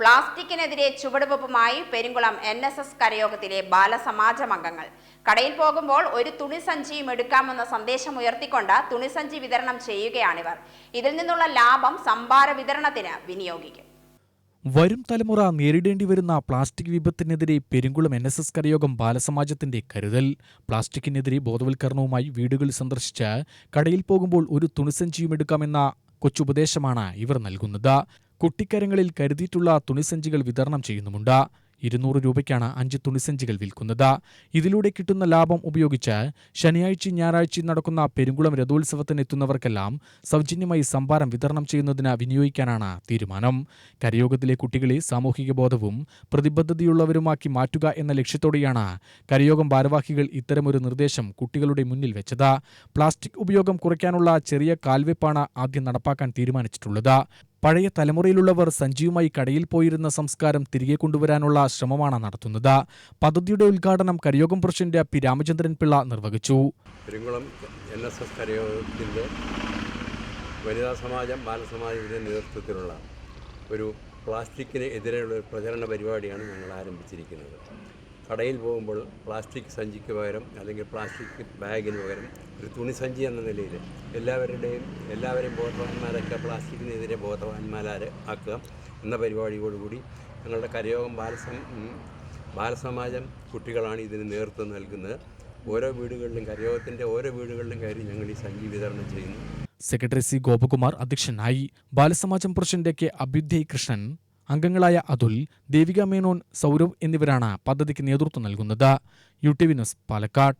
പ്ലാസ്റ്റിക്കിനെതിരെ ചുവടുവെപ്പുമായി Perumkulam N S S കരയോഗത്തിലെ ബാലസമാജം അംഗങ്ങൾ കടയിൽ പോകുമ്പോൾ ഒരു തുണിസഞ്ചിയും എടുക്കാമെന്ന സന്ദേശം ഉയർത്തിക്കൊണ്ട് തുണിസഞ്ചി വിതരണം ചെയ്യുകയാണിവർ. ഇതിൽ നിന്നുള്ള ലാഭം സംഭാര വിതരണത്തിന് വിനിയോഗിക്കും. വരും തലമുറ നേരിടേണ്ടി വരുന്ന പ്ലാസ്റ്റിക് വിപത്തിനെതിരെ പെരുങ്കുളം എൻ എസ് എസ് കരയോഗം ബാലസമാജത്തിന്റെ കരുതൽ. പ്ലാസ്റ്റിക്കിനെതിരെ ബോധവൽക്കരണവുമായി വീടുകൾ സന്ദർശിച്ച് കടയിൽ പോകുമ്പോൾ ഒരു തുണിസഞ്ചിയും എടുക്കാമെന്ന കൊച്ചുപദേശമാണ് ഇവർ നൽകുന്നത്. കുട്ടിക്കരങ്ങളിൽ കരുതിയിട്ടുള്ള തുണിസഞ്ചികൾ വിതരണം ചെയ്യുന്നുമുണ്ട്. ഇരുന്നൂറ് രൂപയ്ക്കാണ് അഞ്ച് തുണിസഞ്ചികൾ വിൽക്കുന്നത്. ഇതിലൂടെ കിട്ടുന്ന ലാഭം ഉപയോഗിച്ച് ശനിയാഴ്ച ഞായറാഴ്ച നടക്കുന്ന പെരുങ്കുളം രഥോത്സവത്തിന് എത്തുന്നവർക്കെല്ലാം സൗജന്യമായി സംഭാരം വിതരണം ചെയ്യുന്നതിന് വിനിയോഗിക്കാനാണ് തീരുമാനം. കരയോഗത്തിലെ കുട്ടികളെ സാമൂഹിക ബോധവും പ്രതിബദ്ധതയുള്ളവരുമാക്കി മാറ്റുക എന്ന ലക്ഷ്യത്തോടെയാണ് കരയോഗം ഭാരവാഹികൾ ഇത്തരമൊരു നിർദ്ദേശം കുട്ടികളുടെ മുന്നിൽ വെച്ചത്. പ്ലാസ്റ്റിക് ഉപയോഗം കുറയ്ക്കാനുള്ള ചെറിയ കാൽവെപ്പാണ് ആദ്യം നടപ്പാക്കാൻ തീരുമാനിച്ചിട്ടുള്ളത്. പഴയ തലമുറയിലുള്ളവർ സഞ്ജീവുമായി കടയിൽ പോയിരുന്ന സംസ്കാരം തിരികെ കൊണ്ടുവരാനുള്ള ശ്രമമാണ് നടത്തുന്നത്. പദ്ധതിയുടെ ഉദ്ഘാടനം കരിയോഗം പ്രസിഡന്റ് പി. രാമചന്ദ്രൻ പിള്ള നിർവഹിച്ചു. പെരുങ്കുളം എൻ വനിതാ സമാജം ബാലസമാജത്തിന്റെ നേതൃത്വത്തിലുള്ള ഒരു പ്ലാസ്റ്റിക്കിന് എതിരെയുള്ള പ്രചരണ പരിപാടിയാണ് ഞങ്ങൾ ആരംഭിച്ചിരിക്കുന്നത്. കടയിൽ പോകുമ്പോൾ പ്ലാസ്റ്റിക് സഞ്ചിക്ക് പകരം അല്ലെങ്കിൽ പ്ലാസ്റ്റിക് ബാഗിന് പകരം ഒരു തുണിസഞ്ചി എന്ന നിലയിൽ എല്ലാവരുടെയും എല്ലാവരെയും ബോധവാന്മാരൊക്കെ പ്ലാസ്റ്റിക്കിനെതിരെ ബോധവാന്മാരെ ആക്കുക എന്ന പരിപാടിയോടുകൂടി ഞങ്ങളുടെ കരയോഗം ബാലസം ബാലസമാജം കുട്ടികളാണ് ഇതിന് നേതൃത്വം നൽകുന്നത്. ഓരോ വീടുകളിലും കരയോഗത്തിന്റെ ഓരോ വീടുകളിലും കയറി ഞങ്ങൾ ഈ സഞ്ചി വിതരണം ചെയ്യുന്നു. സെക്രട്ടറി സി ഗോപകുമാർ അധ്യക്ഷനായി. ബാലസമാജം പ്രസിഡന്റ് കെ അഭ്യുദയ് കൃഷ്ണൻ. അംഗങ്ങളായ അതുൽ ദേവിക മേനോൻ സൗരവ് എന്നിവരാണ് പദ്ധതിക്ക് നേതൃത്വം നൽകുന്നത്. U T V news Palakkad.